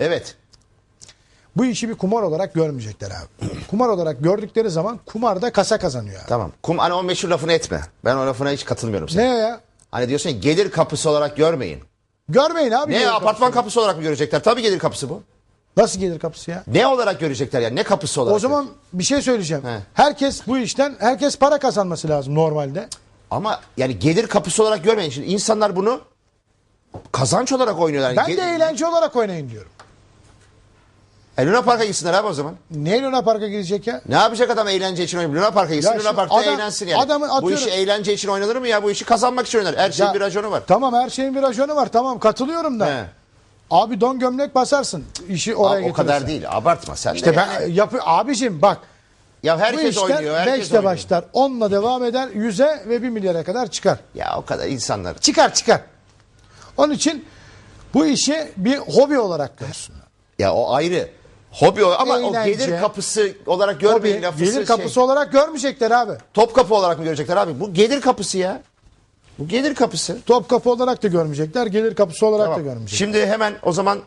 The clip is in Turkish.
Evet. Bu işi bir kumar olarak görmeyecekler abi. kumar olarak gördükleri zaman kumarda kasa kazanıyor abi. Tamam. Kum hani o meşhur lafını etme. Ben o lafına hiç katılmıyorum Ne senin. ya? Hani diyorsun ya, gelir kapısı olarak görmeyin. Görmeyin abi. Ne gelir apartman kapısı. kapısı olarak mı görecekler? Tabii gelir kapısı bu. Nasıl gelir kapısı ya? Ne olarak görecekler yani? Ne kapısı olarak? O zaman bir şey söyleyeceğim. He. Herkes bu işten herkes para kazanması lazım normalde. Ama yani gelir kapısı olarak görmeyin. Şimdi insanlar bunu kazanç olarak oynuyorlar. Ben Gel- de eğlence olarak oynayın diyorum. E, Luna Park'a gitsinler abi o zaman. Ne Luna Park'a gidecek ya? Ne yapacak adam eğlence için oynayıp Luna Park'a gitsin Ya Luna Park'ta adam- eğlensin yani. adamın Bu atıyorum- işi eğlence için oynanır mı ya? Bu işi kazanmak için oynar. Her şeyin Ya, bir raconu var. Tamam her şeyin bir raconu var. Tamam katılıyorum da. He. Abi don gömlek basarsın. işi oraya Abi, o kadar değil. Abartma sen İşte de. ben yani. yapı abicim bak. Ya Bu herkes işler oynuyor. Herkes 5'te oynuyor. başlar. 10'la devam eder. 100'e ve 1 milyara kadar çıkar. Ya o kadar insanlar. Çıkar çıkar. Onun için bu işi bir hobi olarak görsün. Ya o ayrı. Hobi o ama o Eğlence. gelir kapısı olarak görmeyin Hobi, lafı. gelir kapısı olarak görmeyecekler abi. Top kapı olarak mı görecekler abi? Bu gelir kapısı ya. Bu gelir kapısı. Top kapı olarak da görmeyecekler. Gelir kapısı olarak da Tamam. görmeyecekler. Şimdi hemen o zaman